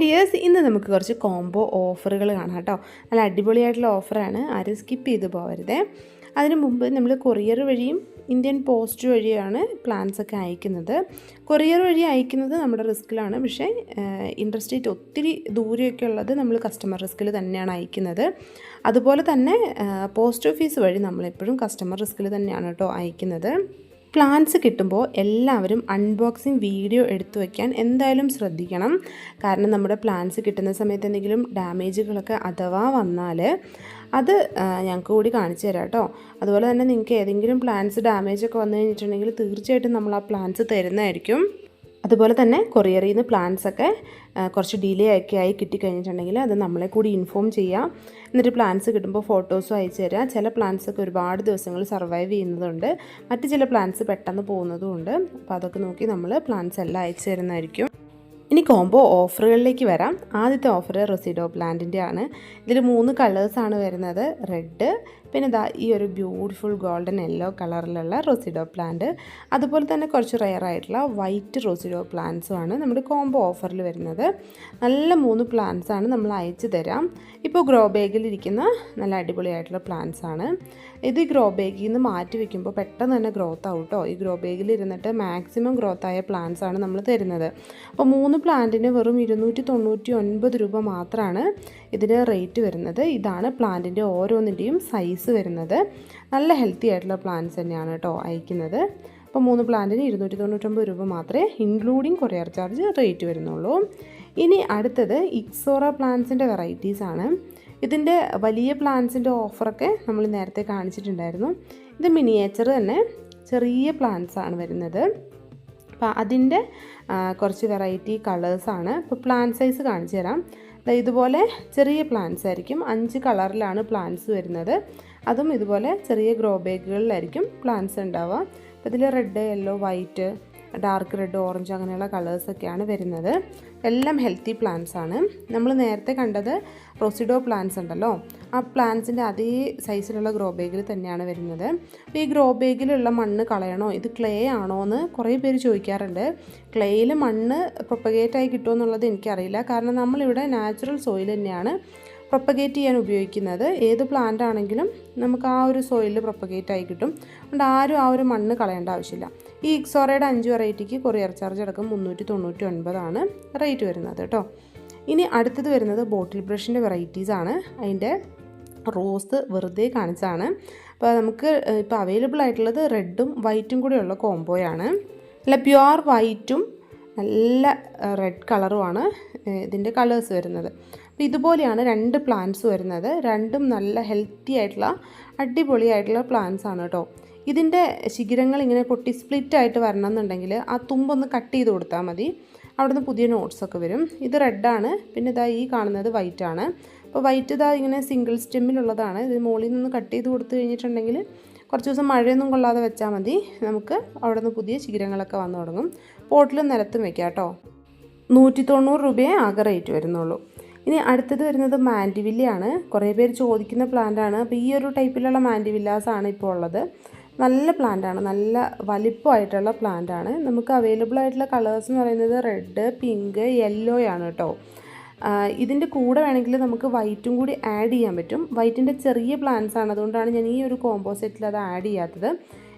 Dears ഇന്ന് നമുക്ക് കുറച്ച് കോംബോ ഓഫറുകൾ കാണാം കേട്ടോ. നല്ല അടിപൊളിയായിട്ടുള്ള ഓഫറാണ് ആരും സ്കിപ്പ് ചെയ്ത് പോകരുതേ. അതിന് മുമ്പ് നമ്മൾ കൊറിയർ വഴിയും ഇന്ത്യൻ പോസ്റ്റ് വഴിയാണ് പ്ലാൻസ് ഒക്കെ അയക്കുന്നത്. കൊറിയർ വഴി അയക്കുന്നത് നമ്മുടെ റിസ്ക്കിലാണ് പക്ഷേ ഇൻട്രസ്റ്റ് റേറ്റ് ഒത്തിരി ദൂരെയൊക്കെ ഉള്ളത് നമ്മൾ കസ്റ്റമർ റിസ്ക്കിൽ തന്നെയാണ് അയക്കുന്നത്. അതുപോലെ തന്നെ പോസ്റ്റ് ഓഫീസ് വഴി നമ്മളെപ്പോഴും കസ്റ്റമർ റിസ്ക്കിൽ തന്നെയാണ് കേട്ടോ അയക്കുന്നത്. പ്ലാൻസ് കിട്ടുമ്പോൾ എല്ലാവരും അൺബോക്സിങ് വീഡിയോ എടുത്തു വയ്ക്കാൻ എന്തായാലും ശ്രദ്ധിക്കണം. കാരണം നമ്മുടെ പ്ലാൻസ് കിട്ടുന്ന സമയത്ത് എന്തെങ്കിലും ഡാമേജുകളൊക്കെ അഥവാ വന്നാൽ അത് ഞങ്ങൾക്ക് കൂടി കാണിച്ചു തരാം കേട്ടോ. അതുപോലെ തന്നെ നിങ്ങൾക്ക് ഏതെങ്കിലും പ്ലാൻസ് ഡാമേജൊക്കെ വന്നു കഴിഞ്ഞിട്ടുണ്ടെങ്കിൽ തീർച്ചയായിട്ടും നമ്മൾ ആ പ്ലാൻസ് തരുന്നതായിരിക്കും. അതുപോലെ തന്നെ കൊറിയറിൽ നിന്ന് പ്ലാൻസൊക്കെ കുറച്ച് ഡിലേ ഒക്കെ ആയി കിട്ടിക്കഴിഞ്ഞിട്ടുണ്ടെങ്കിൽ അത് നമ്മളെ കൂടി ഇൻഫോം ചെയ്യാം എന്നിട്ട് പ്ലാന്റ്സ് കിട്ടുമ്പോൾ ഫോട്ടോസും അയച്ചു തരാം. ചില പ്ലാന്റ്സൊക്കെ ഒരുപാട് ദിവസങ്ങൾ സർവൈവ് ചെയ്യുന്നതുണ്ട്. മറ്റ് ചില പ്ലാന്റ്സ് പെട്ടെന്ന് പോകുന്നതുമുണ്ട്. അപ്പോൾ അതൊക്കെ നോക്കി നമ്മൾ പ്ലാന്റ്സ് എല്ലാം അയച്ചു തരുന്നതായിരിക്കും. ഇനി കോംബോ ഓഫറുകളിലേക്ക് വരാം. ആദ്യത്തെ ഓഫർ റെസിഡോ പ്ലാന്റിന്റെ ആണ്. ഇതിൽ മൂന്ന് കളേഴ്സാണ് വരുന്നത്. റെഡ് പിന്നെ ഇതാ ഈ ഒരു ബ്യൂട്ടിഫുൾ ഗോൾഡൻ യെല്ലോ കളറിലുള്ള റോസിഡോ പ്ലാന്റ് അതുപോലെ തന്നെ കുറച്ച് റെയർ ആയിട്ടുള്ള വൈറ്റ് റോസിഡോ പ്ലാന്റ്സും ആണ് നമ്മുടെ കോംബോ ഓഫറിൽ വരുന്നത്. നല്ല മൂന്ന് പ്ലാന്റ്സ് ആണ് നമ്മൾ അയച്ചു തരാം. ഇപ്പോൾ ഗ്രോ ബാഗിൽ ഇരിക്കുന്ന നല്ല അടിപൊളിയായിട്ടുള്ള പ്ലാന്റ്സ് ആണ്. ഇത് ഗ്രോ ബാഗിൽ നിന്ന് മാറ്റി വെക്കുമ്പോൾ പെട്ടെന്ന് തന്നെ ഗ്രോത്ത് ആവും കേട്ടോ ഈ ഗ്രോ ബാഗിൽ ഇരുന്നിട്ട് മാക്സിമം ഗ്രോത്ത് ആയ പ്ലാന്റ്സ് ആണ് നമ്മൾ തരുന്നത്. അപ്പോൾ മൂന്ന് പ്ലാന്റിന് വെറും ഇരുന്നൂറ്റി തൊണ്ണൂറ്റി ഒൻപത് രൂപ മാത്രമാണ് ഇതിന് റേറ്റ് വരുന്നത് ഇതാണ് പ്ലാന്റിന്റെ ഓരോന്നിന്റെയും സൈസ് വരുന്നത്. നല്ല ഹെൽത്തി ആയിട്ടുള്ള പ്ലാന്റ്സ് തന്നെയാണ് കേട്ടോ അയക്കുന്നത്. അപ്പോൾ മൂന്ന് പ്ലാന്റിന് ഇരുന്നൂറ്റി തൊണ്ണൂറ്റൊമ്പത് രൂപ മാത്രമേ ഇൻക്ലൂഡിങ് കൊറിയർ ചാർജ് റേറ്റ് വരുന്നുള്ളൂ. ഇനി അടുത്തത് ഇക്സോറ പ്ലാന്റ്സിന്റെ വെറൈറ്റീസ് ആണ്. ഇതിന്റെ വലിയ പ്ലാന്റ്സിന്റെ ഓഫറൊക്കെ നമ്മൾ നേരത്തെ കാണിച്ചിട്ടുണ്ടായിരുന്നു. ഇത് മിനിയേച്ചർ തന്നെ ചെറിയ പ്ലാന്റ്സ് ആണ് വരുന്നത്. അപ്പോൾ അതിന്റെ കുറച്ച് വെറൈറ്റി കളേഴ്സാണ് ഇപ്പോൾ പ്ലാന്റ് സൈസ് കാണിച്ചു തരാം ഇതുപോലെ ചെറിയ പ്ലാന്റ്സ് ആയിരിക്കും. അഞ്ച് കളറിലാണ് പ്ലാന്റ്സ് വരുന്നത്. അതും ഇതുപോലെ ചെറിയ ഗ്രോ ബാഗുകളിലായിരിക്കും പ്ലാന്റ്സ് ഉണ്ടാവുക. അപ്പോൾ ഇതിൽ red yellow white dark red orange അങ്ങനെയുള്ള കളേഴ്സൊക്കെയാണ് വരുന്നത്. എല്ലാം ഹെൽത്തി പ്ലാന്റ്സ് ആണ്. നമ്മൾ നേരത്തെ കണ്ടത് റോസിഡോ പ്ലാന്റ്സ് ഉണ്ടല്ലോ. ആ പ്ലാന്റ്സിന്റെ അതേ സൈസിലുള്ള ഗ്രോ ബാഗിൽ തന്നെയാണ് വരുന്നത്. അപ്പോൾ ഈ ഗ്രോ ബാഗിലുള്ള മണ്ണ് കളയണോ? ഇത് ക്ലേ ആണോ എന്ന് കുറേ പേര് ചോദിക്കാറുണ്ട്. ക്ലേയിൽ മണ്ണ് പ്രൊപ്പഗേറ്റായി കിട്ടുമോ എന്നുള്ളത് എനിക്കറിയില്ല. കാരണം നമ്മളിവിടെ നാച്ചുറൽ സോയിൽ തന്നെയാണ്. പ്രൊപ്പഗേറ്റ് ചെയ്യാൻ ഉപയോഗിക്കുന്നത്. ഏത് പ്ലാന്റ് ആണെങ്കിലും നമുക്ക് ആ ഒരു സോയിലിൽ പ്രൊപ്പഗേറ്റ് ആയി കിട്ടും. അതുകൊണ്ട് ആരും ആ ഒരു മണ്ണ് കളയേണ്ട ആവശ്യമില്ല. ഈ ഇക്സോറയുടെ അഞ്ച് വെറൈറ്റിക്ക് കൊറിയർ ചാർജ് അടക്കം മുന്നൂറ്റി തൊണ്ണൂറ്റി ഒൻപതാണ് റേറ്റ് വരുന്നത് കേട്ടോ ഇനി അടുത്തത് വരുന്നത് ബോട്ടിൽ ബ്രഷിന്റെ വെറൈറ്റീസ് ആണ്. അതിന്റെ റോസ് വെറുതെ കാണിച്ചാണ് അപ്പോൾ നമുക്ക് ഇപ്പോൾ അവൈലബിൾ ആയിട്ടുള്ളത് റെഡും വൈറ്റും കൂടെയുള്ള കോംബോയാണ് അല്ല പ്യുവർ വൈറ്റും നല്ല റെഡ് കളറുമാണ് ഇതിന്റെ കളേഴ്സ് വരുന്നത്. ഇതുപോലെയാണ് രണ്ട് പ്ലാന്റ്സ് വരുന്നത്. രണ്ടും നല്ല ഹെൽത്തി ആയിട്ടുള്ള അടിപൊളിയായിട്ടുള്ള പ്ലാന്റ്സ് ആണ് കേട്ടോ ഇതിന്റെ ശിഖിരങ്ങൾ ഇങ്ങനെ പൊട്ടി സ്പ്ലിറ്റ് ആയിട്ട് വരണം എന്നുണ്ടെങ്കിൽ ആ തുമ്പൊന്ന് കട്ട് ചെയ്ത് കൊടുത്താൽ മതി. അവിടുന്ന് പുതിയ നോട്ട്സൊക്കെ വരും. ഇത് റെഡാണ് പിന്നെ ഇതാ ഈ കാണുന്നത് വൈറ്റ് ആണ്. അപ്പോൾ വൈറ്റ് ഇതാ ഇങ്ങനെ സിംഗിൾ സ്റ്റെമ്മിലുള്ളതാണ് ഇത് മുകളിൽ നിന്ന് കട്ട് ചെയ്ത് കൊടുത്തു കഴിഞ്ഞിട്ടുണ്ടെങ്കിൽ കുറച്ച് ദിവസം മഴയൊന്നും കൊള്ളാതെ വെച്ചാൽ മതി. നമുക്ക് അവിടെ നിന്ന് പുതിയ ശിഖിരങ്ങളൊക്കെ വന്നു തുടങ്ങും. പോട്ടിലും നിലത്തും വെക്കാം കേട്ടോ നൂറ്റി തൊണ്ണൂറ് രൂപയെ ആകെ റേറ്റ് വരുന്നുള്ളൂ. ഇനി അടുത്തത് വരുന്നത് മാൻഡിവില്ലയാണ്. കുറേ പേര് ചോദിക്കുന്ന പ്ലാന്റാണ് അപ്പോൾ ഈ ഒരു ടൈപ്പിലുള്ള മാൻഡിവില്ലാസാണ് ഇപ്പോൾ ഉള്ളത്. നല്ല പ്ലാന്റാണ് നല്ല വലിപ്പമായിട്ടുള്ള പ്ലാന്റാണ് നമുക്ക് അവൈലബിൾ ആയിട്ടുള്ള കളേഴ്സ് എന്ന് പറയുന്നത് റെഡ് പിങ്ക് യെല്ലോ ആണ് കേട്ടോ. ഇതിന്റെ കൂടെ വേണമെങ്കിൽ നമുക്ക് വൈറ്റും കൂടി ആഡ് ചെയ്യാൻ പറ്റും. വൈറ്റിന്റെ ചെറിയ പ്ലാന്റ്സ് ആണ്. അതുകൊണ്ടാണ് ഞാൻ ഈ ഒരു കോംബോ സെറ്റിൽ അത് ആഡ് ചെയ്യാത്തത്.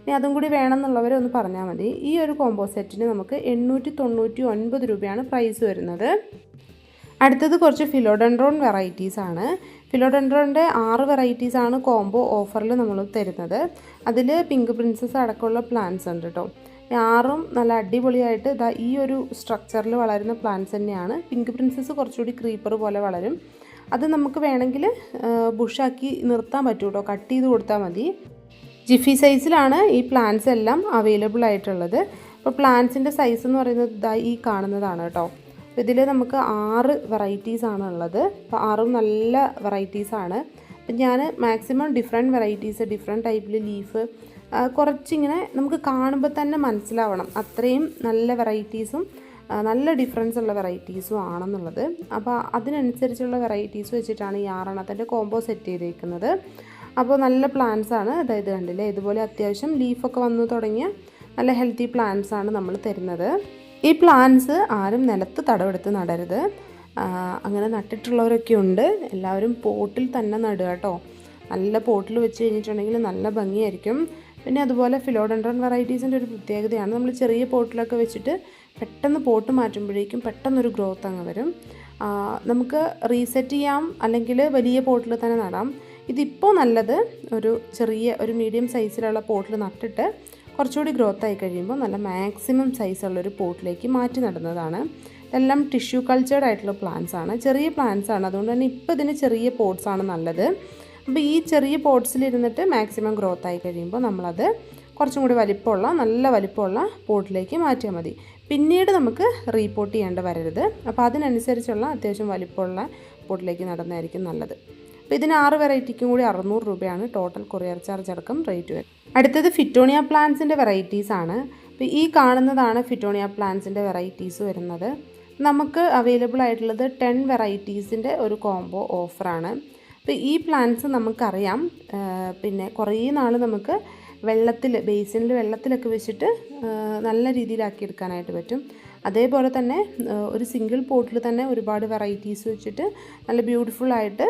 ഇനി അതും കൂടി വേണമെന്നുള്ളവരെ ഒന്ന് പറഞ്ഞാൽ മതി. ഈ ഒരു കോംബോ സെറ്റിന് നമുക്ക് എണ്ണൂറ്റി തൊണ്ണൂറ്റി ഒൻപത് രൂപയാണ് പ്രൈസ് വരുന്നത്. അടുത്തത് കുറച്ച് ഫിലോഡൻഡ്രോൺ വെറൈറ്റീസ് ആണ്. ഫിലോഡൻഡ്രോണിന്റെ ആറ് വെറൈറ്റീസ് ആണ് കോംബോ ഓഫറിൽ നമ്മൾ തരുന്നത്. അതിൽ പിങ്ക് പ്രിൻസസ് അടക്കമുള്ള പ്ലാന്റ്സ് ഉണ്ട് കേട്ടോ ആറും നല്ല അടിപൊളിയായിട്ട് ഇതാ ഈ ഒരു സ്ട്രക്ചറിൽ വളരുന്ന പ്ലാന്റ്സ് തന്നെയാണ്. പിങ്ക് പ്രിൻസസ് കുറച്ചുകൂടി ക്രീപ്പർ പോലെ വളരും. അത് നമുക്ക് വേണമെങ്കിൽ ബുഷാക്കി നിർത്താൻ പറ്റും കേട്ടോ കട്ട് ചെയ്ത് കൊടുത്താൽ മതി. ജിഫി സൈസിലാണ് ഈ പ്ലാന്റ്സ് എല്ലാം അവൈലബിൾ ആയിട്ടുള്ളത്. അപ്പോൾ പ്ലാന്റ്സിന്റെ സൈസ് എന്ന് പറയുന്നത് ഇതാ ഈ കാണുന്നതാണ് കേട്ടോ അപ്പോൾ ഇതിൽ നമുക്ക് ആറ് വെറൈറ്റീസ് ആണ് ഉള്ളത് അപ്പോൾ ആറും നല്ല വെറൈറ്റീസ് ആണ്. അപ്പം ഞാൻ മാക്സിമം ഡിഫറെന്റ് വെറൈറ്റീസ് ഡിഫറെന്റ് ടൈപ്പിൽ ലീഫ് കുറച്ചിങ്ങനെ നമുക്ക് കാണുമ്പോൾ തന്നെ മനസ്സിലാവണം. അത്രയും നല്ല വെറൈറ്റീസും നല്ല ഡിഫറൻസ് ഉള്ള വെറൈറ്റീസും ആണെന്നുള്ളത്. അപ്പോൾ അതിനനുസരിച്ചുള്ള വെറൈറ്റീസ് വെച്ചിട്ടാണ് ഈ ആറെണ്ണത്തിന്റെ കോംബോ സെറ്റ് ചെയ്തേക്കുന്നത്. അപ്പോൾ നല്ല പ്ലാന്റ്സ് ആണ്. അതായത് കണ്ടില്ലേ ഇതുപോലെ അത്യാവശ്യം ലീഫൊക്കെ വന്നു തുടങ്ങിയ നല്ല ഹെൽത്തി പ്ലാന്റ്സ് ആണ് നമ്മൾ തരുന്നത്. ഈ പ്ലാന്റ്സ് ആരും നിലത്ത് തടവെടുത്ത് നടരുത്. അങ്ങനെ നട്ടിട്ടുള്ളവരൊക്കെ ഉണ്ട്. എല്ലാവരും പോട്ടിൽ തന്നെ നടുക കേട്ടോ. നല്ല പോട്ടിൽ വെച്ച് കഴിഞ്ഞിട്ടുണ്ടെങ്കിൽ നല്ല ഭംഗിയായിരിക്കും. പിന്നെ അതുപോലെ ഫിലോഡൻഡ്രൻ വെറൈറ്റീസിന്റെ ഒരു പ്രത്യേകതയാണ്. നമ്മൾ ചെറിയ പോട്ടിലൊക്കെ വെച്ചിട്ട് പെട്ടെന്ന് പോട്ട് മാറ്റുമ്പോഴേക്കും പെട്ടെന്നൊരു ഗ്രോത്ത് അങ്ങ് വരും. നമുക്ക് റീസെറ്റ് ചെയ്യാം അല്ലെങ്കിൽ വലിയ പോട്ടിൽ തന്നെ നടാം. ഇതിപ്പോൾ നല്ലത് ഒരു ചെറിയ ഒരു മീഡിയം സൈസിലുള്ള പോട്ടിൽ നട്ടിട്ട് കുറച്ചുകൂടി ഗ്രോത്ത് ആയി കഴിയുമ്പോൾ നല്ല മാക്സിമം സൈസുള്ളൊരു പോട്ടിലേക്ക് മാറ്റി നടുന്നതാണ്. എല്ലാം ടിഷ്യൂ കൾച്ചേർഡ് ആയിട്ടുള്ള പ്ലാന്റ്സ് ആണ്. ചെറിയ പ്ലാന്റ്സ് ആണ്. അതുകൊണ്ട് തന്നെ ഇപ്പോൾ ഇതിന് ചെറിയ പോട്ട്സ് ആണ് നല്ലത്. അപ്പോൾ ഈ ചെറിയ പോട്ട്സിലിരുന്നിട്ട് മാക്സിമം ഗ്രോത്ത് ആയി കഴിയുമ്പോൾ നമ്മളത് കുറച്ചും കൂടി വലിപ്പമുള്ള നല്ല വലിപ്പമുള്ള പോട്ടിലേക്ക് മാറ്റിയാൽ മതി. പിന്നീട് നമുക്ക് റീപോർട്ട് ചെയ്യേണ്ട വരരുത്. അപ്പോൾ അതിനനുസരിച്ചുള്ള അത്യാവശ്യം വലിപ്പമുള്ള പോട്ടിലേക്ക് നടന്നതായിരിക്കും നല്ലത്. അപ്പോൾ ഇതിന് ആറ് വെറൈറ്റിക്കും കൂടി അറുന്നൂറ് രൂപയാണ് ടോട്ടൽ കൊറിയർ ചാർജ് അടക്കം റേറ്റ് വരും അടുത്തത് ഫിറ്റോണിയ പ്ലാന്റ്സിന്റെ വെറൈറ്റീസ് ആണ്. അപ്പോൾ ഈ കാണുന്നതാണ് ഫിറ്റോണിയ പ്ലാന്റ്സിന്റെ വെറൈറ്റീസ് വരുന്നത്. നമുക്ക് അവൈലബിൾ ആയിട്ടുള്ളത് ടെൻ വെറൈറ്റീസിന്റെ ഒരു കോംബോ ഓഫറാണ് അപ്പോൾ ഈ പ്ലാന്റ്സ് നമുക്കറിയാം. പിന്നെ കുറേ നാൾ നമുക്ക് വെള്ളത്തിൽ ബേസിനിൽ വെള്ളത്തിലൊക്കെ വെച്ചിട്ട് നല്ല രീതിയിലാക്കി എടുക്കാനായിട്ട് പറ്റും. അതേപോലെ തന്നെ ഒരു സിംഗിൾ പോട്ടിൽ തന്നെ ഒരുപാട് വെറൈറ്റീസ് വെച്ചിട്ട് നല്ല ബ്യൂട്ടിഫുൾ ആയിട്ട്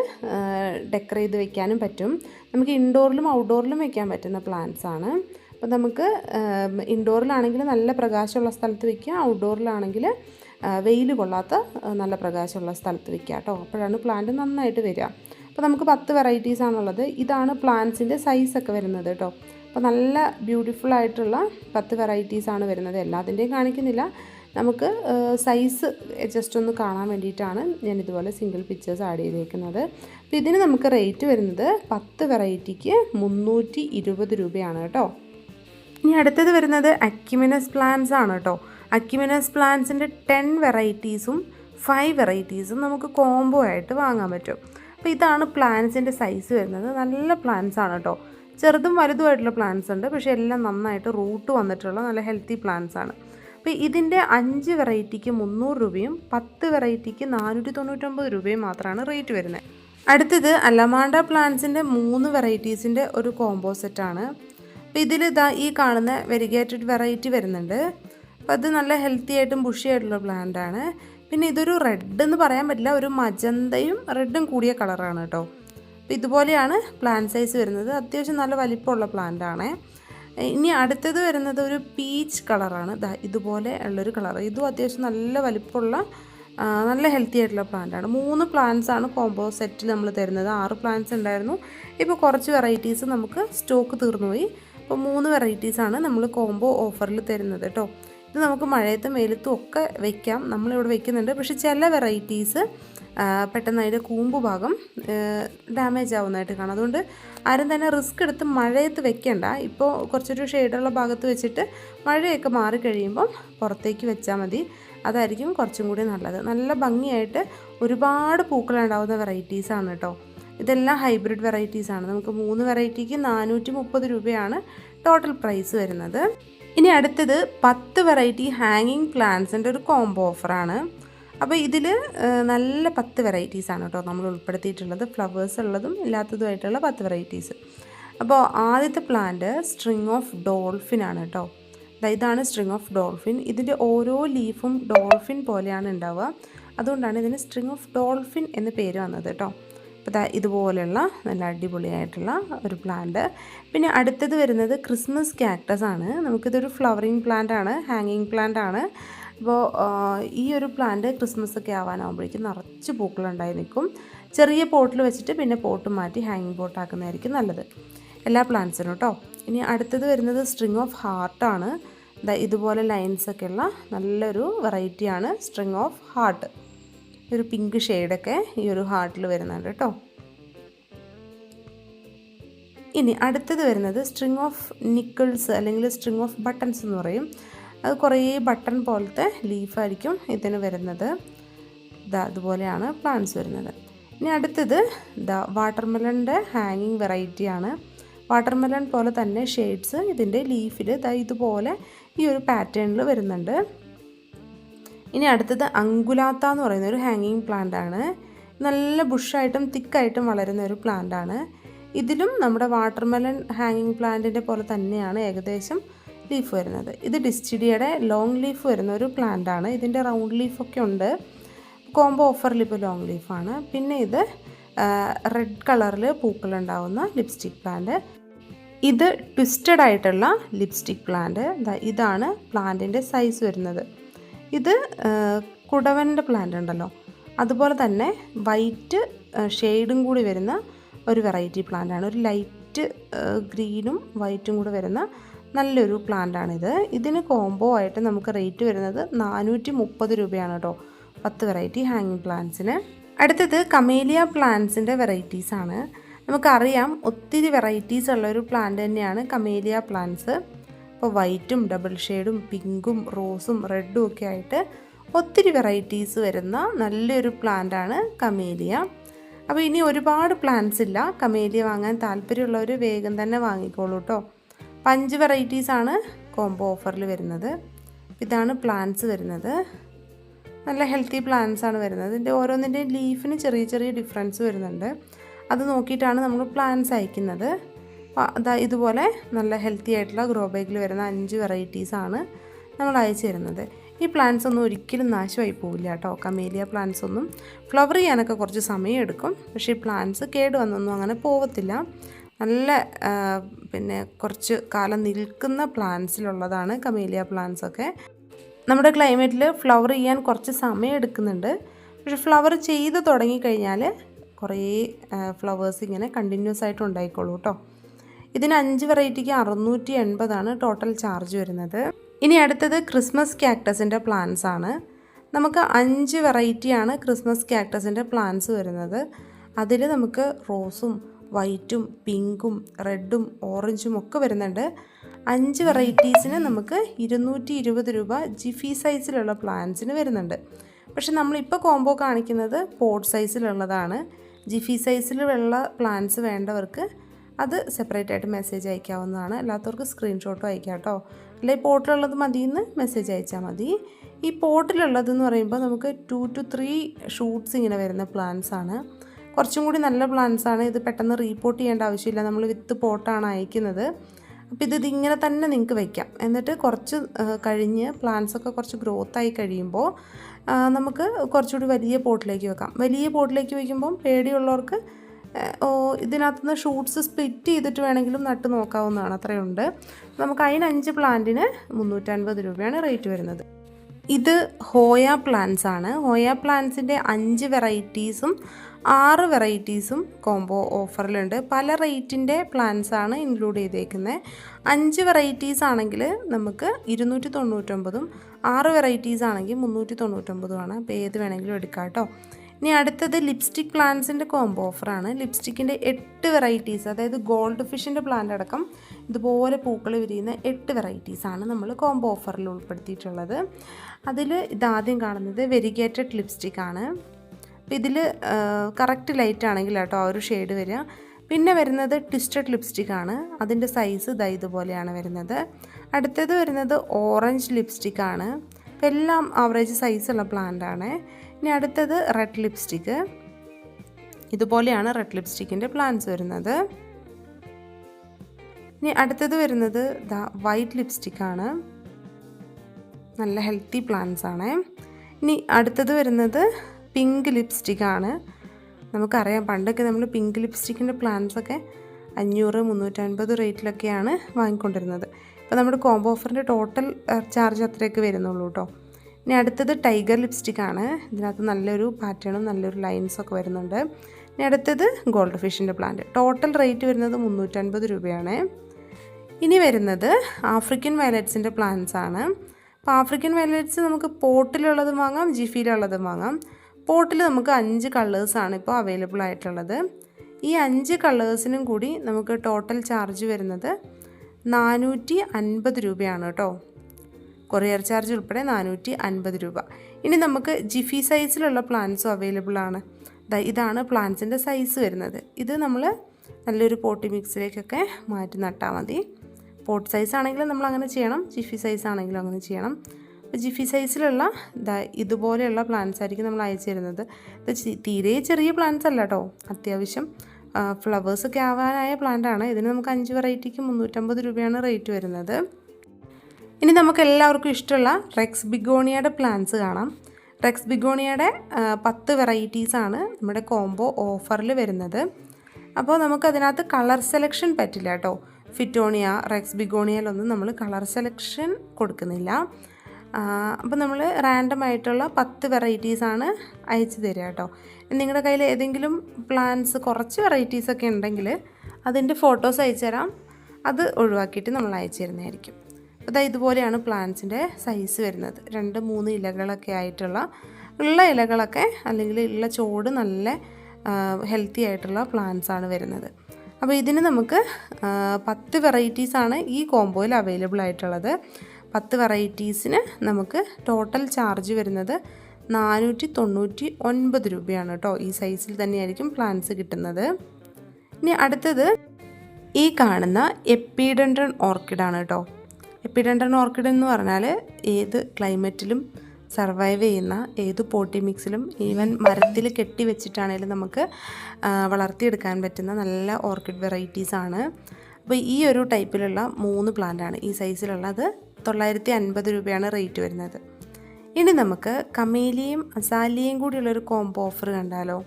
ഡെക്കറേറ്റ് ചെയ്ത് വെക്കാനും പറ്റും. നമുക്ക് ഇൻഡോറിലും ഔട്ട്ഡോറിലും വെക്കാൻ പറ്റുന്ന പ്ലാന്റ്സ് ആണ്. അപ്പോൾ നമുക്ക് ഇൻഡോറിലാണെങ്കിൽ നല്ല പ്രകാശമുള്ള സ്ഥലത്ത് വെക്കുക ഔട്ട്ഡോറിലാണെങ്കിൽ വെയിൽ കൊള്ളാത്ത നല്ല പ്രകാശമുള്ള സ്ഥലത്ത് വെക്കുക കേട്ടോ. അപ്പോഴാണ് പ്ലാന്റ് നന്നായിട്ട് വരിക. അപ്പോൾ നമുക്ക് പത്ത് വെറൈറ്റീസ് ആണുള്ളത്. ഇതാണ് പ്ലാന്റ്സിന്റെ സൈസൊക്കെ വരുന്നത് കേട്ടോ. അപ്പോൾ നല്ല ബ്യൂട്ടിഫുൾ ആയിട്ടുള്ള പത്ത് വെറൈറ്റീസ് ആണ് വരുന്നത്. എല്ലാത്തിന്റെയും കാണിക്കുന്നില്ല. നമുക്ക് സൈസ് ജസ്റ്റ് ഒന്ന് കാണാൻ വേണ്ടിയിട്ടാണ് ഞാൻ ഇതുപോലെ സിംഗിൾ പിക്ചേഴ്സ് ആഡ് ചെയ്തേക്കുന്നത്. അപ്പോൾ ഇതിന് നമുക്ക് റേറ്റ് വരുന്നത് പത്ത് വെറൈറ്റിക്ക് മുന്നൂറ്റി ഇരുപത് രൂപയാണ് കേട്ടോ. ഇനി അടുത്തത് വരുന്നത് അക്യുമിനസ് പ്ലാന്റ്സ് ആണ് കേട്ടോ. അക്യുമിനസ് പ്ലാന്റ്സിന്റെ ടെൻ വെറൈറ്റീസും ഫൈവ് വെറൈറ്റീസും നമുക്ക് കോംബോ ആയിട്ട് വാങ്ങാൻ പറ്റും. അപ്പോൾ ഇതാണ് പ്ലാന്റ്സിന്റെ സൈസ് വരുന്നത്. നല്ല പ്ലാന്റ്സ് ആണ് കേട്ടോ. ചെറുതും വലുതുമായിട്ടുള്ള പ്ലാന്റ്സ് ഉണ്ട്. പക്ഷേ എല്ലാം നന്നായിട്ട് റൂട്ട് വന്നിട്ടുള്ള നല്ല ഹെൽത്തി പ്ലാന്റ്സ് ആണ്. അപ്പോൾ ഇതിന്റെ അഞ്ച് വെറൈറ്റിക്ക് മുന്നൂറ് രൂപയും പത്ത് വെറൈറ്റിക്ക് നാനൂറ്റി തൊണ്ണൂറ്റൊമ്പത് രൂപയും മാത്രമാണ് റേറ്റ് വരുന്നത് അടുത്തത് അലമാണ്ട പ്ലാന്റ്സിന്റെ മൂന്ന് വെറൈറ്റീസിന്റെ ഒരു കോംബോ സെറ്റാണ് അപ്പോൾ ഇതിൽ ഇതാ ഈ കാണുന്ന വെരിഗേറ്റഡ് വെറൈറ്റി വരുന്നുണ്ട്. അപ്പോൾ അത് നല്ല ഹെൽത്തി ആയിട്ടും ബുഷി ആയിട്ടുള്ള പ്ലാന്റ് ആണ്. പിന്നെ ഇതൊരു റെഡ് എന്ന് പറയാൻ പറ്റില്ല ഒരു മജന്തയും റെഡും കൂടിയ കളറാണ് കേട്ടോ. അപ്പോൾ ഇതുപോലെയാണ് പ്ലാന്റ് സൈസ് വരുന്നത്. അത്യാവശ്യം നല്ല വലിപ്പമുള്ള പ്ലാന്റ് ആണ്. ഇനി അടുത്തത് വരുന്നത് ഒരു പീച്ച് കളറാണ് ഇതുപോലെ ഉള്ളൊരു കളർ ഇതും അത്യാവശ്യം നല്ല വലിപ്പമുള്ള നല്ല ഹെൽത്തി ആയിട്ടുള്ള പ്ലാന്റാണ് മൂന്ന് പ്ലാന്റ്സ് ആണ് കോംബോ സെറ്റിൽ നമ്മൾ തരുന്നത്. ആറ് പ്ലാന്റ്സ് ഉണ്ടായിരുന്നു. ഇപ്പോൾ കുറച്ച് വെറൈറ്റീസ് നമുക്ക് സ്റ്റോക്ക് തീർന്നുപോയി. അപ്പോൾ മൂന്ന് വെറൈറ്റീസാണ് നമ്മൾ കോംബോ ഓഫറിൽ തരുന്നത് കേട്ടോ ഇത് നമുക്ക് മഴയത്തും വെയിലത്തും ഒക്കെ വെക്കാം. നമ്മളിവിടെ വെക്കുന്നുണ്ട്. പക്ഷേ ചില വെറൈറ്റീസ് പെട്ടെന്ന് അതിന്റെ കൂമ്പ് ഭാഗം ഡാമേജ് ആവുന്നതായിട്ട് കാണാം. അതുകൊണ്ട് ആരും തന്നെ റിസ്ക് എടുത്ത് മഴയത്ത് വെക്കേണ്ട. ഇപ്പോൾ കുറച്ചൊരു ഷെയ്ഡുള്ള ഭാഗത്ത് വെച്ചിട്ട് മഴയൊക്കെ മാറിക്കഴിയുമ്പം പുറത്തേക്ക് വെച്ചാൽ മതി. അതായിരിക്കും കുറച്ചും കൂടി നല്ലത്. നല്ല ഭംഗിയായിട്ട് ഒരുപാട് പൂക്കളുണ്ടാവുന്ന വെറൈറ്റീസാണ് കേട്ടോ ഇതെല്ലാം ഹൈബ്രിഡ് വെറൈറ്റീസാണ് നമുക്ക് മൂന്ന് വെറൈറ്റിക്ക് നാനൂറ്റി മുപ്പത് രൂപയാണ് ടോട്ടൽ പ്രൈസ് വരുന്നത്. ഇനി അടുത്തത് പത്ത് വെറൈറ്റി ഹാങ്ങിങ് പ്ലാന്റ്സിന്റെ ഒരു കോംബോ ഓഫറാണ് അപ്പോൾ ഇതിൽ നല്ല പത്ത് വെറൈറ്റീസാണ് കേട്ടോ നമ്മൾ ഉൾപ്പെടുത്തിയിട്ടുള്ളത്. ഫ്ലവേഴ്സ് ഉള്ളതും ഇല്ലാത്തതുമായിട്ടുള്ള പത്ത് വെറൈറ്റീസ് അപ്പോൾ ആദ്യത്തെ പ്ലാന്റ് സ്ട്രിങ് ഓഫ് ഡോൾഫിൻ ആണ് കേട്ടോ ഇതാണ് സ്ട്രിങ് ഓഫ് ഡോൾഫിൻ ഇതിന്റെ ഓരോ ലീഫും ഡോൾഫിൻ പോലെയാണ് ഉണ്ടാവുക അതുകൊണ്ടാണ് ഇതിന് സ്ട്രിങ് ഓഫ് ഡോൾഫിൻ എന്ന് പേര് വന്നത് കേട്ടോ അപ്പോൾ ഇതുപോലെയുള്ള നല്ല അടിപൊളിയായിട്ടുള്ള ഒരു പ്ലാന്റ് പിന്നെ അടുത്തത് വരുന്നത് ക്രിസ്മസ് ക്യാക്ടസ് ആണ്. നമുക്കിതൊരു ഫ്ലവറിങ് പ്ലാന്റ് ആണ് ഹാങ്ങിങ് പ്ലാന്റ് ആണ്. അപ്പോൾ ഈ ഒരു പ്ലാന്റ് ക്രിസ്മസ് ഒക്കെ ആവാനാകുമ്പോഴേക്കും നിറച്ച് പൂക്കളുണ്ടായി നിൽക്കും. ചെറിയ പോട്ടിൽ വെച്ചിട്ട് പിന്നെ പോട്ട് മാറ്റി ഹാങ്ങിങ് പോട്ടാക്കുന്നതായിരിക്കും നല്ലത്. എല്ലാ പ്ലാന്റ്സിനും കേട്ടോ ഇനി അടുത്തത് വരുന്നത് സ്ട്രിങ് ഓഫ് ഹാർട്ടാണ് ഇതുപോലെ ലൈൻസ് ഒക്കെ ഉള്ള നല്ലൊരു വെറൈറ്റിയാണ് സ്ട്രിങ് ഓഫ് ഹാർട്ട് ഒരു പിങ്ക് ഷെയ്ഡൊക്കെ ഈ ഒരു ഹാർട്ടിൽ വരുന്നുണ്ട് കേട്ടോ ഇനി അടുത്തത് വരുന്നത് സ്ട്രിങ് ഓഫ് നിക്കിൾസ് അല്ലെങ്കിൽ സ്ട്രിങ് ഓഫ് ബട്ടൺസ് എന്ന് പറയും. അത് കുറേ ബട്ടൺ പോലത്തെ ലീഫായിരിക്കും ഇതിന് വരുന്നത്. ഇതാ അതുപോലെയാണ് പ്ലാന്റ്സ് വരുന്നത്. ഇനി അടുത്തത് ഇതാ വാട്ടർമെലണിന്റെ ഹാങ്ങിങ് വെറൈറ്റിയാണ്. വാട്ടർമെലൺ പോലെ തന്നെ ഷെയ്ഡ്സ് ഇതിന്റെ ലീഫിൽ ഇതാ ഇതുപോലെ ഈ ഒരു പാറ്റേണിൽ വരുന്നുണ്ട്. ഇനി അടുത്തത് അങ്കുലാത്ത എന്ന് പറയുന്ന ഒരു ഹാങ്ങിങ് പ്ലാന്റ് ആണ്. നല്ല ബുഷായിട്ടും തിക്കായിട്ടും വളരുന്ന ഒരു പ്ലാന്റ് ആണ്. ഇതിലും നമ്മുടെ വാട്ടർമെലൺ ഹാങ്ങിങ് പ്ലാന്റിന്റെ പോലെ തന്നെയാണ് ഏകദേശം ലീഫ് വരുന്നത്. ഇത് ഡിസ്റ്റിഡിയുടെ ലോങ് ലീഫ് വരുന്ന ഒരു പ്ലാന്റ് ആണ്. ഇതിന്റെ റൗണ്ട് ലീഫൊക്കെ ഉണ്ട്. കോംബോ ഓഫറിൽ ഇപ്പോൾ ലോങ് ലീഫാണ് പിന്നെ ഇത് റെഡ് കളറിൽ പൂക്കളുണ്ടാവുന്ന ലിപ്സ്റ്റിക് പ്ലാന്റ് ഇത് ട്വിസ്റ്റഡ് ആയിട്ടുള്ള ലിപ്സ്റ്റിക് പ്ലാന്റ് ഇതാണ് പ്ലാന്റിന്റെ സൈസ് വരുന്നത്. ഇത് കുടവന്റെ പ്ലാന്റ് ഉണ്ടല്ലോ. അതുപോലെ തന്നെ വൈറ്റ് ഷെയ്ഡും കൂടി വരുന്ന ഒരു വെറൈറ്റി പ്ലാന്റാണ് ഒരു ലൈറ്റ് ഗ്രീനും വൈറ്റും കൂടി വരുന്ന നല്ലൊരു പ്ലാന്റാണിത്. ഇതിന് കോംബോ ആയിട്ട് നമുക്ക് റേറ്റ് വരുന്നത് നാനൂറ്റി മുപ്പത് രൂപയാണ് കേട്ടോ പത്ത് വെറൈറ്റി ഹാങ്ങിങ് പ്ലാന്റ്സിന് അടുത്തത് കമേലിയ പ്ലാന്റ്സിന്റെ വെറൈറ്റീസാണ് നമുക്കറിയാം ഒത്തിരി വെറൈറ്റീസ് ഉള്ള ഒരു പ്ലാന്റ് തന്നെയാണ് കമേലിയ പ്ലാന്റ്സ് ഇപ്പോൾ വൈറ്റും ഡബിൾ ഷെയ്ഡും പിങ്കും റോസും റെഡും ഒക്കെ ആയിട്ട് ഒത്തിരി വെറൈറ്റീസ് വരുന്ന നല്ലൊരു പ്ലാന്റാണ് കമേലിയ അപ്പോൾ ഇനി ഒരുപാട് പ്ലാന്റ്സ് ഇല്ല. കമേലിയ വാങ്ങാൻ താല്പര്യമുള്ളവർ വേഗം തന്നെ വാങ്ങിക്കോളൂ കേട്ടോ അഞ്ച് വെറൈറ്റീസാണ് കോംബോ ഓഫറിൽ വരുന്നത്. ഇതാണ് പ്ലാന്റ്സ് വരുന്നത്. നല്ല ഹെൽത്തി പ്ലാന്റ്സ് ആണ് വരുന്നത്. ഇതിന്റെ ഓരോന്നിന്റെയും ലീഫിന് ചെറിയ ചെറിയ ഡിഫറൻസ് വരുന്നുണ്ട്. അത് നോക്കിയിട്ടാണ് നമ്മൾ പ്ലാന്റ്സ് അയക്കുന്നത്. അതാ ഇതുപോലെ നല്ല ഹെൽത്തി ആയിട്ടുള്ള ഗ്രോ ബാഗിൽ വരുന്ന അഞ്ച് വെറൈറ്റീസാണ് നമ്മൾ അയച്ചു തരുന്നത്. ഈ പ്ലാന്റ്സ് ഒന്നും ഒരിക്കലും നാശമായി പോവില്ല കേട്ടോ. കമേലിയ പ്ലാന്റ്സ് ഒന്നും. ഫ്ലവർ ചെയ്യാനൊക്കെ കുറച്ച് സമയം എടുക്കും. പക്ഷേ ഈ പ്ലാന്റ്സ് കേടുവന്നൊന്നും അങ്ങനെ പോവത്തില്ല. നല്ല പിന്നെ കുറച്ച് കാലം നിൽക്കുന്ന പ്ലാന്റ്സിലുള്ളതാണ് കമേലിയ പ്ലാന്റ്സ് ഒക്കെ. നമ്മുടെ ക്ലൈമറ്റിൽ ഫ്ലവർ ചെയ്യാൻ കുറച്ച് സമയം എടുക്കുന്നുണ്ട്. പക്ഷെ ഫ്ലവർ ചെയ്ത് തുടങ്ങിക്കഴിഞ്ഞാൽ കുറേ ഫ്ലവേഴ്സ് ഇങ്ങനെ കണ്ടിന്യൂസ് ആയിട്ട് ഉണ്ടായിക്കോളൂ കേട്ടോ ഇതിന് അഞ്ച് വെറൈറ്റിക്ക് അറുന്നൂറ്റി എൺപതാണ് ടോട്ടൽ ചാർജ് വരുന്നത്. ഇനി അടുത്തത് ക്രിസ്മസ് ക്യാക്ടസിന്റെ പ്ലാന്റ്സ് ആണ്. നമുക്ക് അഞ്ച് വെറൈറ്റിയാണ് ക്രിസ്മസ് ക്യാക്ടസിന്റെ പ്ലാന്റ്സ് വരുന്നത്. അതിൽ നമുക്ക് റോസും വൈറ്റും പിങ്കും റെഡും ഓറഞ്ചും ഒക്കെ വരുന്നുണ്ട്. അഞ്ച് വെറൈറ്റീസിന് നമുക്ക് ഇരുന്നൂറ്റി ഇരുപത് രൂപ ജിഫി സൈസിലുള്ള പ്ലാന്റ്സിന് വരുന്നുണ്ട്. പക്ഷെ നമ്മളിപ്പോൾ കോംബോ കാണിക്കുന്നത് പോട്ട് സൈസിലുള്ളതാണ്. ജിഫി സൈസിലുള്ള പ്ലാന്റ്സ് വേണ്ടവർക്ക് അത് സെപ്പറേറ്റ് ആയിട്ട് മെസ്സേജ് അയക്കാവുന്നതാണ്. അല്ലാത്തവർക്ക് സ്ക്രീൻഷോട്ടും അയക്കാം കേട്ടോ. അല്ലെങ്കിൽ പോട്ടിലുള്ളത് എന്ന് മെസ്സേജ് അയച്ചാൽ മതി. ഈ പോട്ടിലുള്ളതെന്ന് പറയുമ്പോൾ നമുക്ക് ടു ടു ത്രീ ഷൂട്ട്സ് ഇങ്ങനെ വരുന്ന പ്ലാന്റ്സ് ആണ്. കുറച്ചും കൂടി നല്ല പ്ലാന്റ്സ് ആണ്. ഇത് പെട്ടെന്ന് റീപോർട്ട് ചെയ്യേണ്ട ആവശ്യമില്ല. നമ്മൾ വിത്ത് പോട്ടാണ് അയക്കുന്നത്. അപ്പോൾ ഇത് ഇതിങ്ങനെ തന്നെ നിങ്ങൾക്ക് വെക്കാം. എന്നിട്ട് കുറച്ച് കഴിഞ്ഞ് പ്ലാന്റ്സ് ഒക്കെ കുറച്ച് ഗ്രോത്ത് ആയി കഴിയുമ്പോൾ നമുക്ക് കുറച്ചുകൂടി വലിയ പോട്ടിലേക്ക് വെക്കാം. വലിയ പോട്ടിലേക്ക് വയ്ക്കുമ്പം പേടിയുള്ളവർക്ക് ഓ ഇതിനകത്തുനിന്ന് ഷൂട്ട്സ് സ്പ്ലിറ്റ് ചെയ്തിട്ട് വേണമെങ്കിലും നട്ട് നോക്കാവുന്നതാണ്. അത്രയുണ്ട്. നമുക്ക് അതിനഞ്ച് പ്ലാന്റിന് മുന്നൂറ്റൻപത് രൂപയാണ് റേറ്റ് വരുന്നത്. ഇത് ഹോയ പ്ലാന്റ്സ് ആണ്. ഹോയ പ്ലാന്റ്സിന്റെ അഞ്ച് വെറൈറ്റീസും ആറ് വെറൈറ്റീസും കോംബോ ഓഫറിലുണ്ട്. പല റേറ്റിന്റെ പ്ലാൻസാണ് ഇൻക്ലൂഡ് ചെയ്തേക്കുന്നത് അഞ്ച് വെറൈറ്റീസ് ആണെങ്കിൽ നമുക്ക് ഇരുന്നൂറ്റി തൊണ്ണൂറ്റൊമ്പതും ആറ് വെറൈറ്റീസ് ആണെങ്കിൽ മുന്നൂറ്റി തൊണ്ണൂറ്റൊമ്പതുമാണ് അപ്പോൾ ഏത് വേണമെങ്കിലും എടുക്കാം കേട്ടോ. ഇനി അടുത്തത് ലിപ്സ്റ്റിക് പ്ലാന്റ്സിന്റെ കോംബോ ഓഫറാണ്. ലിപ്സ്റ്റിക്കിന്റെ എട്ട് വെറൈറ്റീസ് അതായത് ഗോൾഡ് ഫിഷിന്റെ പ്ലാന്റ് അടക്കം ഇതുപോലെ പൂക്കൾ വിരിയുന്ന എട്ട് വെറൈറ്റീസാണ് നമ്മൾ കോംബോ ഓഫറിൽ ഉൾപ്പെടുത്തിയിട്ടുള്ളത്. അതിൽ ഇതാദ്യം കാണുന്നത് വെരിഗേറ്റഡ് ലിപ്സ്റ്റിക് ആണ് അപ്പോൾ ഇതിൽ കറക്റ്റ് ലൈറ്റ് ആണെങ്കിൽ കേട്ടോ ആ ഒരു ഷെയ്ഡ് വരിക. പിന്നെ വരുന്നത് ട്വിസ്റ്റഡ് ലിപ്സ്റ്റിക് ആണ്. അതിന്റെ സൈസ് ഇതാ ഇതുപോലെയാണ് വരുന്നത്. അടുത്തത് വരുന്നത് ഓറഞ്ച് ലിപ്സ്റ്റിക് ആണ്. എല്ലാം ആവറേജ് സൈസുള്ള പ്ലാന്റ് ആണ്. ഇനി അടുത്തത് റെഡ് ലിപ്സ്റ്റിക്ക് ഇതുപോലെയാണ് റെഡ് ലിപ്സ്റ്റിക്കിന്റെ പ്ലാന്റ്സ് വരുന്നത്. ഇനി അടുത്തത് വരുന്നത് ദ വൈറ്റ് ലിപ്സ്റ്റിക് ആണ്. നല്ല ഹെൽത്തി പ്ലാന്റ്സ് ആണ്. ഇനി അടുത്തത് വരുന്നത് പിങ്ക് ലിപ്സ്റ്റിക്കാണ് നമുക്കറിയാം പണ്ടൊക്കെ നമ്മൾ പിങ്ക് ലിപ്സ്റ്റിക്കിന്റെ പ്ലാൻസൊക്കെ അഞ്ഞൂറ് മുന്നൂറ്റൻപത് റേറ്റിലൊക്കെയാണ് വാങ്ങിക്കൊണ്ടിരുന്നത്. അപ്പോൾ നമ്മുടെ കോംബോ ഓഫറിന്റെ ടോട്ടൽ ചാർജ് അത്രയൊക്കെ വരുന്നുള്ളൂ കേട്ടോ ഇനി അടുത്തത് ടൈഗർ ലിപ്സ്റ്റിക്കാണ് ഇതിനകത്ത് നല്ലൊരു പാറ്റേണും നല്ലൊരു ലൈൻസൊക്കെ വരുന്നുണ്ട്. ഇനി അടുത്തത് ഗോൾഡ് ഫിഷിന്റെ പ്ലാന്റ് ടോട്ടൽ റേറ്റ് വരുന്നത് മുന്നൂറ്റൻപത് രൂപയാണ്. ഇനി വരുന്നത് ആഫ്രിക്കൻ വയലറ്റ്സിന്റെ പ്ലാന്റ്സ് ആണ്. അപ്പോൾ ആഫ്രിക്കൻ വയലറ്റ്സ് നമുക്ക് പോട്ടിലുള്ളതും വാങ്ങാം ജിഫിയിലുള്ളതും വാങ്ങാം. പോട്ടിൽ നമുക്ക് അഞ്ച് കളേഴ്സാണ് ഇപ്പോൾ അവൈലബിൾ ആയിട്ടുള്ളത്. ഈ അഞ്ച് കളേഴ്സിനും കൂടി നമുക്ക് ടോട്ടൽ ചാർജ് വരുന്നത് നാനൂറ്റി അൻപത് രൂപയാണ് കേട്ടോ. കൊറിയർ ചാർജ് ഉൾപ്പെടെ നാനൂറ്റി അൻപത് രൂപ. ഇനി നമുക്ക് ജിഫി സൈസിലുള്ള പ്ലാന്റ്സും അവൈലബിൾ ആണ്. ഇതാണ് പ്ലാന്റ്സിന്റെ സൈസ് വരുന്നത്. ഇത് നമ്മൾ നല്ലൊരു പോട്ടി മിക്സിലേക്കൊക്കെ മാറ്റി നട്ടാൽ മതി. പോട്ട് സൈസ് ആണെങ്കിലും നമ്മൾ അങ്ങനെ ചെയ്യണം. ജിഫി സൈസ് ആണെങ്കിലും അങ്ങനെ ചെയ്യണം. ജിഫി സൈസിലുള്ള ഇതാ ഇതുപോലെയുള്ള പ്ലാന്റ്സ് ആയിരിക്കും നമ്മൾ അയച്ചു തരുന്നത്. തീരെ ചെറിയ പ്ലാന്റ്സ് അല്ല കേട്ടോ അത്യാവശ്യം ഫ്ലവേഴ്സൊക്കെ ആവാനായ പ്ലാന്റാണ് ഇതിന് നമുക്ക് അഞ്ച് വെറൈറ്റിക്ക് മുന്നൂറ്റമ്പത് രൂപയാണ് റേറ്റ് വരുന്നത്. ഇനി നമുക്ക് എല്ലാവർക്കും ഇഷ്ടമുള്ള റെക്സ് ബിഗോണിയയുടെ പ്ലാന്റ്സ് കാണാം. റെക്സ് ബിഗോണിയയുടെ പത്ത് വെറൈറ്റീസാണ് നമ്മുടെ കോംബോ ഓഫറിൽ വരുന്നത്. അപ്പോൾ നമുക്കതിനകത്ത് കളർ സെലക്ഷൻ പറ്റില്ല കേട്ടോ ഫിറ്റോണിയ റെക്സ് ബിഗോണിയയിലൊന്നും നമ്മൾ കളർ സെലക്ഷൻ കൊടുക്കുന്നില്ല. അപ്പോൾ നമ്മൾ റാൻഡം ആയിട്ടുള്ള പത്ത് വെറൈറ്റീസാണ് അയച്ചു തരിക കേട്ടോ. നിങ്ങളുടെ കയ്യിൽ ഏതെങ്കിലും പ്ലാൻസ് കുറച്ച് വെറൈറ്റീസൊക്കെ ഉണ്ടെങ്കിൽ അതിന്റെ ഫോട്ടോസ് അയച്ചു തരാം. അത് ഒഴിവാക്കിയിട്ട് നമ്മൾ അയച്ചു തരുന്നതായിരിക്കും. അതായത് ഇതുപോലെയാണ് പ്ലാന്റ്സിന്റെ സൈസ് വരുന്നത്. രണ്ട് മൂന്ന് ഇലകളൊക്കെ ആയിട്ടുള്ള ഉള്ള ഇലകളൊക്കെ അല്ലെങ്കിൽ ഉള്ള ചോട് നല്ല ഹെൽത്തി ആയിട്ടുള്ള പ്ലാന്റ്സ് ആണ് വരുന്നത്. അപ്പോൾ ഇതിന് നമുക്ക് പത്ത് വെറൈറ്റീസാണ് ഈ കോംബോയിൽ അവൈലബിൾ ആയിട്ടുള്ളത്. പത്ത് വെറൈറ്റീസിന് നമുക്ക് ടോട്ടൽ ചാർജ് വരുന്നത് നാനൂറ്റി തൊണ്ണൂറ്റി ഒൻപത് രൂപയാണ് കേട്ടോ ഈ സൈസിൽ തന്നെയായിരിക്കും പ്ലാന്റ്സ് കിട്ടുന്നത്. ഇനി അടുത്തത് ഈ കാണുന്ന എപ്പിഡൻഡ്രൺ ഓർക്കിഡാണ് കേട്ടോ എപ്പിഡൻഡ്രൺ ഓർക്കിഡ് എന്ന് പറഞ്ഞാൽ ഏത് ക്ലൈമറ്റിലും സർവൈവ് ചെയ്യുന്ന ഏത് പോട്ടി മിക്സിലും ഈവൻ മരത്തിൽ കെട്ടി വെച്ചിട്ടാണെങ്കിലും നമുക്ക് വളർത്തിയെടുക്കാൻ പറ്റുന്ന നല്ല ഓർക്കിഡ് വെറൈറ്റീസാണ് അപ്പോൾ ഈ ഒരു ടൈപ്പിലുള്ള മൂന്ന് പ്ലാന്റ് ആണ്. ഈ സൈസിലുള്ളത് തൊള്ളായിരത്തി അൻപത് രൂപയാണ് റേറ്റ് വരുന്നത്. ഇനി നമുക്ക് കമേലിയും അസാലിയയും കൂടിയുള്ളൊരു കോംബോ ഓഫർ കണ്ടാലോ.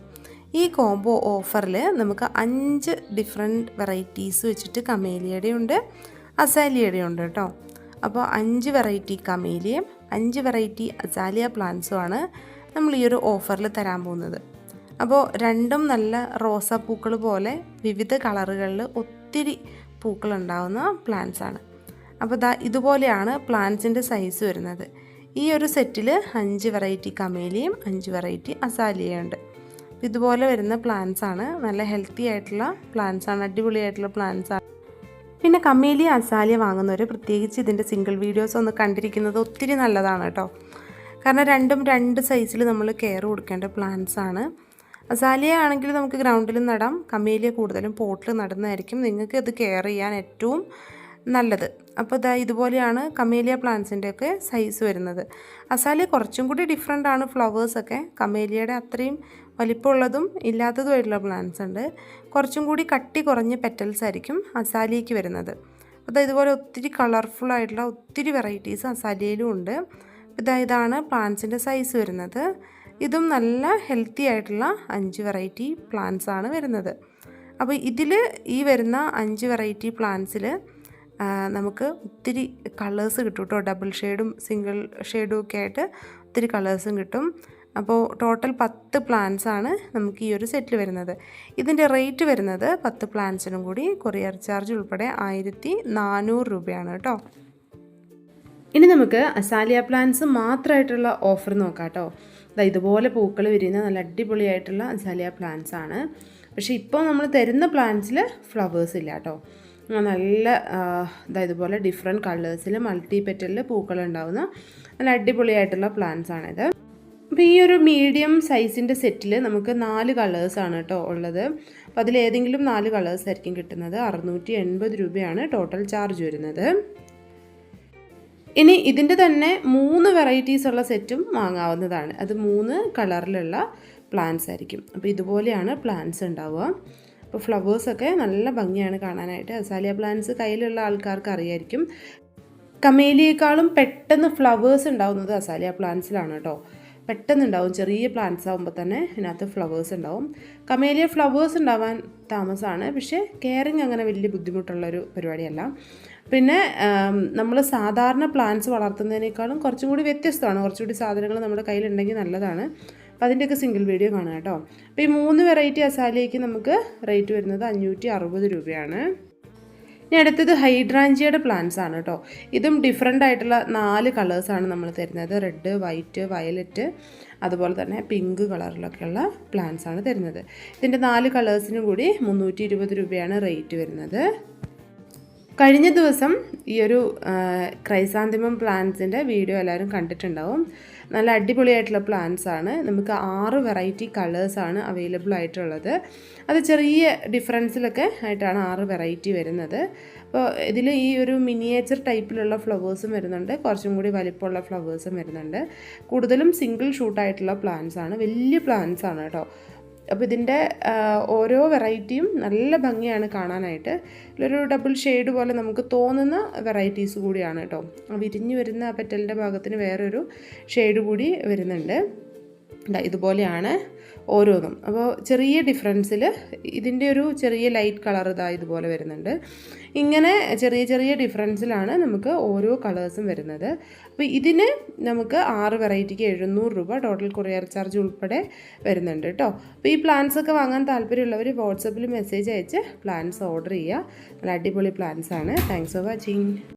ഈ കോംബോ ഓഫറിൽ നമുക്ക് അഞ്ച് ഡിഫറെന്റ് വെറൈറ്റീസ് വെച്ചിട്ട് കമേലിയുടെ ഉണ്ട് അസാലിയുടെ ഉണ്ട് കേട്ടോ. അപ്പോൾ അഞ്ച് വെറൈറ്റി കമേലിയും അഞ്ച് വെറൈറ്റി അസാലിയ പ്ലാന്റ്സുമാണ് നമ്മൾ ഈ ഒരു ഓഫറിൽ തരാൻ പോകുന്നത്. അപ്പോൾ രണ്ടും നല്ല റോസാപ്പൂക്കൾ പോലെ വിവിധ കളറുകളിൽ ഒത്തിരി പൂക്കളുണ്ടാവുന്ന പ്ലാന്റ്സാണ് അപ്പോൾ ദാ ഇതുപോലെയാണ് പ്ലാന്റ്സിന്റെ സൈസ് വരുന്നത്. ഈ ഒരു സെറ്റിൽ അഞ്ച് വെറൈറ്റി കമേലിയും അഞ്ച് വെറൈറ്റി അസാലിയയും ഉണ്ട്. ഇതുപോലെ വരുന്ന പ്ലാന്റ്സ് ആണ്. നല്ല ഹെൽത്തി ആയിട്ടുള്ള പ്ലാന്റ്സ് ആണ് അടിപൊളിയായിട്ടുള്ള പ്ലാന്റ്സ് ആണ്. പിന്നെ കമേലിയ അസാലിയ വാങ്ങുന്നവർ പ്രത്യേകിച്ച് ഇതിന്റെ സിംഗിൾ വീഡിയോസ് ഒന്ന് കണ്ടിരിക്കുന്നത് ഒത്തിരി നല്ലതാണ് കേട്ടോ. കാരണം രണ്ടും രണ്ട് സൈസിൽ നമ്മൾ കെയർ കൊടുക്കേണ്ട പ്ലാന്റ്സ് ആണ്. അസാലിയ ആണെങ്കിൽ നമുക്ക് ഗ്രൗണ്ടിൽ നടാം. കമേലിയ കൂടുതലും പോട്ടിൽ നടുന്നതായിരിക്കും. നിങ്ങൾക്ക് ഇത് കെയർ ചെയ്യാൻ ഏറ്റവും നല്ലത്. അപ്പോൾ ഇതാ ഇതുപോലെയാണ് കമേലിയ പ്ലാന്റ്സിന്റെയൊക്കെ സൈസ് വരുന്നത്. അസാലിയ കുറച്ചും കൂടി ഡിഫറെന്റ് ആണ് ഫ്ലവേഴ്സൊക്കെ കമേലിയയുടെ അത്രയും വലിപ്പമുള്ളതും ഇല്ലാത്തതുമായിട്ടുള്ള പ്ലാന്റ്സ് ഉണ്ട്. കുറച്ചും കൂടി കട്ടി കുറഞ്ഞ പെറ്റൽസ് ആയിരിക്കും അസാലിയയ്ക്ക് വരുന്നത്. അപ്പോൾ ഇതുപോലെ ഒത്തിരി കളർഫുൾ ആയിട്ടുള്ള ഒത്തിരി വെറൈറ്റീസ് അസാലിയയിലും ഉണ്ട്. ഇതാ ഇതാണ് പ്ലാന്റ്സിന്റെ സൈസ് വരുന്നത്. ഇതും നല്ല ഹെൽത്തി ആയിട്ടുള്ള അഞ്ച് വെറൈറ്റി പ്ലാന്റ്സ് ആണ് വരുന്നത്. അപ്പോൾ ഇതിൽ ഈ വരുന്ന അഞ്ച് വെറൈറ്റി പ്ലാന്റ്സിൽ നമുക്ക് ഒത്തിരി കളേഴ്സ് കിട്ടും കേട്ടോ ഡബിൾ ഷെയ്ഡും സിംഗിൾ ഷെയ്ഡും ഒക്കെ ആയിട്ട് ഒത്തിരി കളേഴ്സും കിട്ടും. അപ്പോൾ ടോട്ടൽ പത്ത് പ്ലാന്റ്സ് ആണ് നമുക്ക് ഈ ഒരു സെറ്റിൽ വരുന്നത്. ഇതിന്റെ റേറ്റ് വരുന്നത് പത്ത് പ്ലാന്റ്സിനും കൂടി കൊറിയർ ചാർജ് ഉൾപ്പെടെ ആയിരത്തി നാനൂറ് രൂപയാണ് കേട്ടോ ഇനി നമുക്ക് അസാലിയ പ്ലാന്റ്സ് മാത്രമായിട്ടുള്ള ഓഫർ നോക്കാം കേട്ടോ ദാ ഇതുപോലെ പൂക്കൾ വിരിയുന്ന നല്ല അടിപൊളിയായിട്ടുള്ള അസാലിയ പ്ലാന്റ്സ് ആണ്. പക്ഷേ ഇപ്പോൾ നമ്മൾ തരുന്ന പ്ലാന്റ്സിൽ ഫ്ലവേഴ്സ് ഇല്ല കേട്ടോ നല്ല ദാ ഇതുപോലെ ഡിഫറെന്റ് കളേഴ്സിൽ മൾട്ടി പെറ്റലിൽ പൂക്കൾ ഉണ്ടാവുന്ന നല്ല അടിപൊളിയായിട്ടുള്ള പ്ലാന്റ്സ് ആണിത്. അപ്പോൾ ഈ ഒരു മീഡിയം സൈസിന്റെ സെറ്റിൽ നമുക്ക് നാല് കളേഴ്സാണ് കേട്ടോ ഉള്ളത്. അപ്പോൾ അതിലേതെങ്കിലും നാല് കളേഴ്സ് ആയിരിക്കും കിട്ടുന്നത്. അറുന്നൂറ്റി എൺപത് രൂപയാണ് ടോട്ടൽ ചാർജ് വരുന്നത്. ഇനി ഇതിന്റെ തന്നെ മൂന്ന് വെറൈറ്റീസ് ഉള്ള സെറ്റും വാങ്ങാവുന്നതാണ്. അത് മൂന്ന് കളറിലുള്ള പ്ലാന്റ്സ് ആയിരിക്കും. അപ്പോൾ ഇതുപോലെയാണ് പ്ലാന്റ്സ് ഉണ്ടാവുക. അപ്പോൾ ഫ്ലവേഴ്സൊക്കെ നല്ല ഭംഗിയാണ് കാണാനായിട്ട്. അസാലിയ പ്ലാന്റ്സ് കയ്യിലുള്ള ആൾക്കാർക്ക് അറിയായിരിക്കും. കമേലിയേക്കാളും പെട്ടെന്ന് ഫ്ലവേഴ്സ് ഉണ്ടാവുന്നത് അസാലിയ പ്ലാന്റ്സിലാണ് കേട്ടോ പെട്ടെന്ന് ഉണ്ടാവും ചെറിയ പ്ലാന്റ്സ് ആകുമ്പോൾ തന്നെ ഇതിനകത്ത് ഫ്ലവേഴ്സ് ഉണ്ടാവും. കമേലിയ ഫ്ലവേഴ്സ് ഉണ്ടാവാൻ താമസമാണ് പക്ഷേ കെയറിങ് അങ്ങനെ വലിയ ബുദ്ധിമുട്ടുള്ളൊരു പരിപാടിയല്ല. പിന്നെ നമ്മൾ സാധാരണ പ്ലാന്റ്സ് വളർത്തുന്നതിനേക്കാളും കുറച്ചും കൂടി വ്യത്യസ്തമാണ്. കുറച്ചുകൂടി സാധനങ്ങൾ നമ്മുടെ കയ്യിലുണ്ടെങ്കിൽ നല്ലതാണ്. അപ്പോൾ അതിന്റെയൊക്കെ സിംഗിൾ വീഡിയോ കാണുക കേട്ടോ. അപ്പോൾ ഈ മൂന്ന് വെറൈറ്റി അസാലയ്ക്ക് നമുക്ക് റേറ്റ് വരുന്നത് അഞ്ഞൂറ്റി അറുപത് രൂപയാണ്. ഇനി അടുത്തത് ഹൈഡ്രാഞ്ചിയുടെ പ്ലാന്റ്സ് ആണ് കേട്ടോ. ഇതും ഡിഫറെന്റ് ആയിട്ടുള്ള നാല് കളേഴ്സാണ് നമ്മൾ തരുന്നത്. റെഡ് വൈറ്റ് വയലറ്റ് അതുപോലെ തന്നെ പിങ്ക് കളറിലൊക്കെയുള്ള പ്ലാന്റ്സ് ആണ് തരുന്നത്. ഇതിന്റെ നാല് കളേഴ്സിനും കൂടി മുന്നൂറ്റി ഇരുപത് രൂപയാണ് റേറ്റ് വരുന്നത്. കഴിഞ്ഞ ദിവസം ഈ ഒരു ക്രൈസാന്തിമം പ്ലാന്റ്സിന്റെ വീഡിയോ എല്ലാവരും കണ്ടിട്ടുണ്ടാവും. നല്ല അടിപൊളിയായിട്ടുള്ള പ്ലാന്റ്സ് ആണ്. നമുക്ക് ആറ് വെറൈറ്റി കളേഴ്സാണ് അവൈലബിൾ ആയിട്ടുള്ളത്. അത് ചെറിയ ഡിഫറൻസിലൊക്കെ ആയിട്ടാണ് ആറ് വെറൈറ്റി വരുന്നത്. അപ്പോൾ ഇതിൽ ഈ ഒരു മിനിയേച്ചർ ടൈപ്പിലുള്ള ഫ്ലവേഴ്സും വരുന്നുണ്ട്. കുറച്ചും കൂടി വലിപ്പമുള്ള ഫ്ലവേഴ്സും വരുന്നുണ്ട്. കൂടുതലും സിംഗിൾ ഷൂട്ടായിട്ടുള്ള പ്ലാന്റ്സ് ആണ്. വലിയ പ്ലാന്റ്സ് ആണ് കേട്ടോ. അപ്പോൾ ഇതിന്റെ ഓരോ വെറൈറ്റിയും നല്ല ഭംഗിയാണ് കാണാനായിട്ട്. ഇതിലൊരു ഡബിൾ ഷെയ്ഡ് പോലെ നമുക്ക് തോന്നുന്ന വെറൈറ്റീസ് കൂടിയാണ് കേട്ടോ. വിരിഞ്ഞു വരുന്ന പെറ്റലിന്റെ ഭാഗത്തിന് വേറൊരു ഷെയ്ഡ് കൂടി വരുന്നുണ്ട്. ഇതുപോലെയാണ്. ഓരോന്നും. അപ്പോൾ ചെറിയ ഡിഫറൻസിൽ ഇതിന്റെ ഒരു ചെറിയ ലൈറ്റ് കളർ ഇതാ ഇതുപോലെ വരുന്നുണ്ട്. ഇങ്ങനെ ചെറിയ ചെറിയ ഡിഫറൻസിലാണ് നമുക്ക് ഓരോ കളേഴ്സും വരുന്നത്. അപ്പോൾ ഇതിന് നമുക്ക് ആറ് വെറൈറ്റിക്ക് എഴുന്നൂറ് രൂപ ടോട്ടൽ കൊറിയർ ചാർജ് ഉൾപ്പെടെ വരുന്നുണ്ട് കേട്ടോ. അപ്പോൾ ഈ പ്ലാൻസ് ഒക്കെ വാങ്ങാൻ താല്പര്യമുള്ളവർ വാട്സപ്പിൽ മെസ്സേജ് അയച്ച് പ്ലാൻസ് ഓർഡർ ചെയ്യുക. നല്ല അടിപൊളി പ്ലാൻസാണ് താങ്ക്സ് ഫോർ വാച്ചിങ്